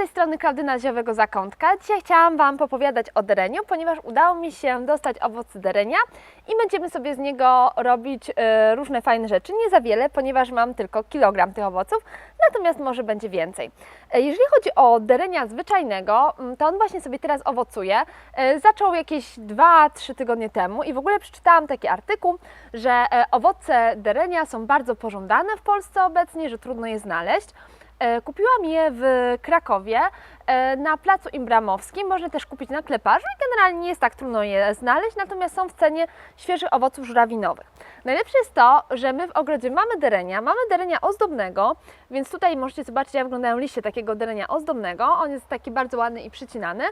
tej strony Klaudyna Ziowego Zakątka. Dzisiaj chciałam Wam popowiadać o dereniu, ponieważ udało mi się dostać owoc derenia i będziemy sobie z niego robić e, różne fajne rzeczy. Nie za wiele, ponieważ mam tylko kilogram tych owoców, natomiast może będzie więcej. E, jeżeli chodzi o derenia zwyczajnego, mm, to on właśnie sobie teraz owocuje. E, zaczął jakieś 2-3 tygodnie temu i w ogóle przeczytałam taki artykuł, że e, owoce derenia są bardzo pożądane w Polsce obecnie, że trudno je znaleźć. E, Kupiłam je w Krakowie na placu Imbramowskim. Można też kupić na kleparzu i generalnie nie jest tak trudno je znaleźć, natomiast są w cenie świeżych owoców żurawinowych. Najlepsze jest to, że my w ogrodzie mamy derenia, mamy derenia ozdobnego, więc tutaj możecie zobaczyć, jak wyglądają liście takiego derenia ozdobnego. On jest taki bardzo ładny i przycinany.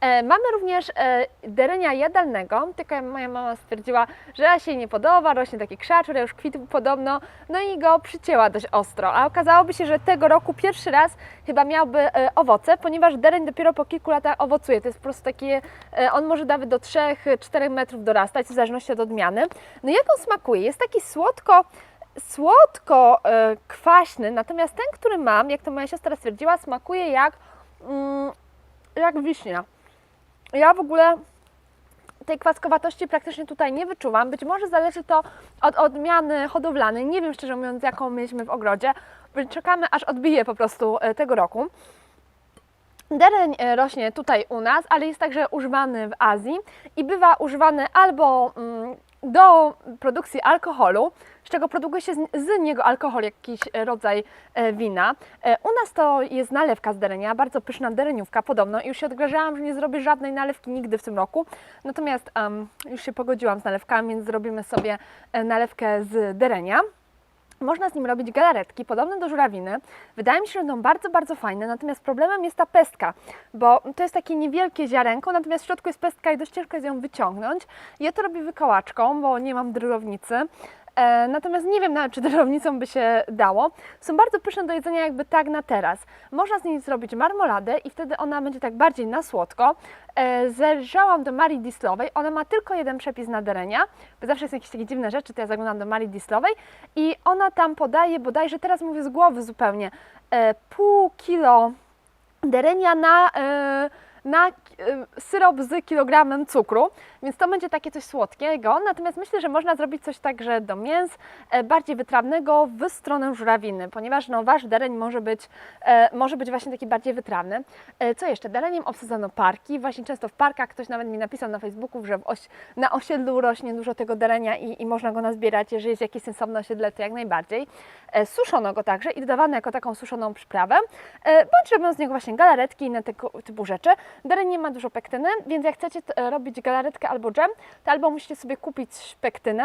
E, mamy również e, derenia jadalnego, tylko moja mama stwierdziła, że się nie podoba, rośnie taki krzaczur, już kwitł podobno, no i go przycięła dość ostro. A okazałoby się, że tego roku pierwszy raz chyba miałby e, owoce, ponieważ dereń dopiero po kilku latach owocuje. To jest po prostu takie, e, on może nawet do 3-4 metrów dorastać, w zależności od odmiany. No jak on smakuje? Jest taki słodko, słodko e, kwaśny, natomiast ten, który mam, jak to moja siostra stwierdziła, smakuje jak, mm, jak wiśnia. Ja w ogóle tej kwaskowatości praktycznie tutaj nie wyczuwam. Być może zależy to od odmiany hodowlanej. Nie wiem szczerze mówiąc, jaką mieliśmy w ogrodzie. Czekamy, aż odbije po prostu e, tego roku. Dereń e, rośnie tutaj u nas, ale jest także używany w Azji i bywa używany albo mm, do produkcji alkoholu, z czego produkuje się z, niego alkohol, jakiś e, rodzaj e, wina. U nas to jest nalewka z derenia, bardzo pyszna dereniówka podobno i już się odgrażałam, że nie zrobię żadnej nalewki nigdy w tym roku. Natomiast em, już się pogodziłam z nalewkami, więc zrobimy sobie nalewkę z derenia. Można z nim robić galaretki, podobne do żurawiny. Wydaje mi się, że będą bardzo, bardzo fajne, natomiast problemem jest ta pestka, bo to jest takie niewielkie ziarenko, natomiast w środku jest pestka i dość ciężko jest ją wyciągnąć. Ja to robię wykołaczką, bo nie mam drylownicy. E, natomiast nie wiem nawet, czy drylownicą by się dało. Są bardzo pyszne do jedzenia jakby tak na teraz. Można z niej zrobić marmoladę i wtedy ona będzie tak bardziej na słodko. E, zajrzałam do Marii Dislowej, ona ma tylko jeden przepis na derenia, bo zawsze są jakieś takie dziwne rzeczy, to ja zaglądam do Marii Dislowej i ona tam podaje bodajże, teraz mówię z głowy zupełnie, e, pół kilo derenia na, e, na e, syrop z kilogramem cukru, więc to będzie takie coś słodkiego. Natomiast myślę, że można zrobić coś także do mięs, e, bardziej wytrawnego w stronę żurawiny, ponieważ no, wasz dereń może być, e, może być właśnie taki bardziej wytrawny. E, co jeszcze? Dereniem obsadzono parki. Właśnie często w parkach ktoś nawet mi napisał na Facebooku, że oś, na osiedlu rośnie dużo tego derenia i, i można go nazbierać, jeżeli jest jakieś sensowne osiedle, to jak najbardziej. Suszono go także i dodawano jako taką suszoną przyprawę, bądź robią z niego właśnie galaretki i inne tego typu rzeczy. Dereń nie ma dużo pektyny, więc jak chcecie robić galaretkę albo dżem, to albo musicie sobie kupić pektynę,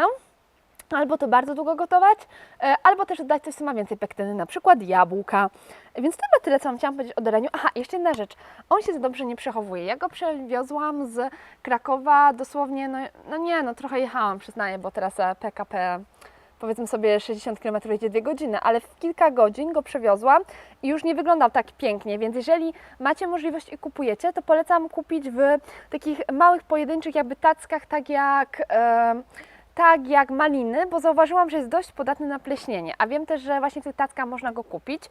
albo to bardzo długo gotować, e, albo też dodać coś, co ma więcej pektyny, na przykład jabłka. Więc to chyba tyle, co chciałam powiedzieć o dereniu. Aha, jeszcze jedna rzecz. On się dobrze nie przechowuje. Ja go przewiozłam z Krakowa dosłownie, no, no nie, no trochę jechałam, przyznaję, bo teraz e, PKP powiedzmy sobie 60 km jedzie 2 godziny, ale w kilka godzin go przewiozłam i już nie wyglądał tak pięknie, więc jeżeli macie możliwość i kupujecie, to polecam kupić w takich małych, pojedynczych jakby tackach, tak jak... E, tak jak maliny, bo zauważyłam, że jest dość podatny na pleśnienie, a wiem też, że właśnie tackach można go kupić.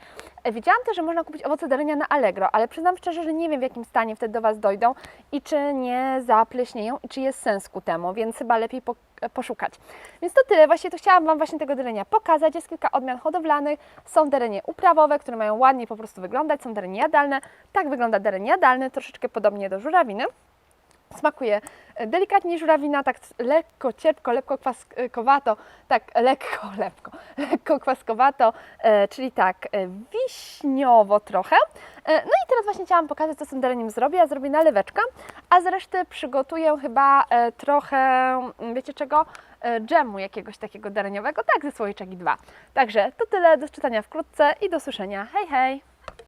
E, Wiedziałam też, że można kupić owoce derenia na Allegro, ale przyznam szczerze, że nie wiem w jakim stanie wtedy do Was dojdą i czy nie zapleśnieją i czy jest sens ku temu, więc chyba lepiej po, e, poszukać. Więc to tyle, właśnie to chciałam Wam właśnie tego derenia pokazać. Jest kilka odmian hodowlanych, są derenie uprawowe, które mają ładnie po prostu wyglądać, są derenie jadalne. Tak wygląda dereń jadalny, troszeczkę podobnie do żurawiny. Smakuje e, delikatnie żurawina, tak lekko, cierpko, lekko kwaskowato, tak lekko, lekko, lekko kwaskowato, e, czyli tak e, wiśniowo trochę. E, no i teraz właśnie chciałam pokazać, co z tym dereniem zrobię. Ja zrobię naleweczkę, a z reszty przygotuję chyba e, trochę, mm, wiecie czego, e, dżemu jakiegoś takiego dereniowego, tak ze słoiczek i dwa. Także to tyle, do czytania wkrótce i do słyszenia. Hej, hej!